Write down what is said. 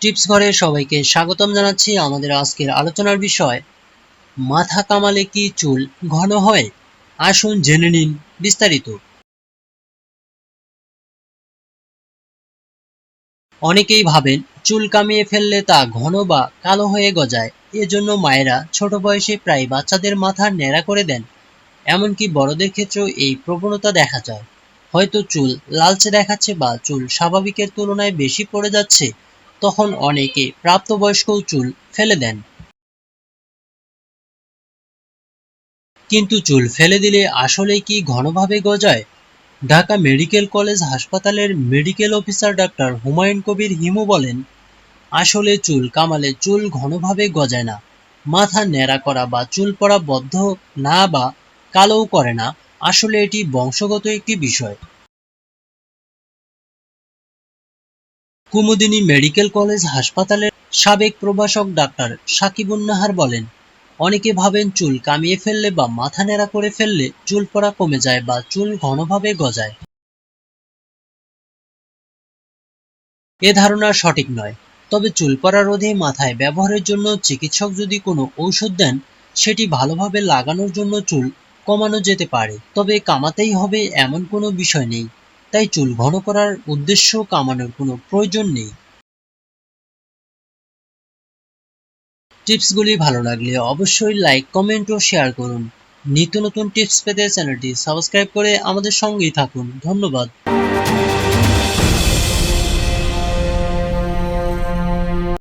Tips ঘরে সবাইকে স্বাগতম জানাচ্ছি আমাদের আজকের আলোচনার বিষয়, মাথা কামালে কি চুল ঘন হয়? আসুন জেনে নিন বিস্তারিত। অনেকেই ভাবেন, চুল কামিয়ে ফেললে তা ঘন বা কালো হয়ে গজায়, এজন্য মায়েরা ছোট বয়সে প্রায় বাচ্চাদের মাথা ন্যাড়া করে দেন। এমনকি বড়দের ক্ষেত্রেও এই প্রবণতা দেখা যায়। হয়তো চুল লালচে দেখাচ্ছে বা চুল স্বাভাবিকের তুলনায় বেশি পড়ে যাচ্ছে তখন অনেকে প্রাপ্তবয়স্ক চুল ফেলে দেন। কিন্তু চুল ফেলে দিলে আসলে কি ঘনভাবে গজায়? ঢাকা মেডিকেল কলেজ হাসপাতালের medical officer doctor Humayun Kabir Himu বলেন, আসলে চুল কামালে চুল ঘনভাবে গজায় না। মাথা ন্যাড়া করা বা চুল পড়া বদ্ধ না বা কালোও করে না। আসলে এটি বংশগত একটি বিষয়। কুমুদিনী মেডিকেল কলেজ হাসপাতালের সাবেক প্রভাষক ডাক্তার সাকিবুন নাহার বলেন, অনেকে ভাবেন চুল কামিয়ে ফেললে বা মাথা নেড়া করে ফেললে চুল পড়া কমে যায় বা চুল ঘনভাবে গজায়। এ ধারণা সঠিক নয়। তবে চুল পড়া রোধে মাথায় ব্যবহারের জন্য চিকিৎসক যদি কোনো ঔষধ দেন, সেটি ভালোভাবে লাগানোর জন্য চুল কমানো যেতে পারে। তবে কামাতেই হবে এমন কোনো বিষয় নেই। তাই চুল ঘন করার উদ্দেশ্য কামানোর কোনো প্রয়োজন নেই। টিপসগুলি ভালো লাগলে অবশ্যই লাইক, কমেন্ট ও শেয়ার করুন। নিত্য নতুন টিপস পেতে চ্যানেলটি সাবস্ক্রাইব করে আমাদের সঙ্গেই থাকুন। ধন্যবাদ।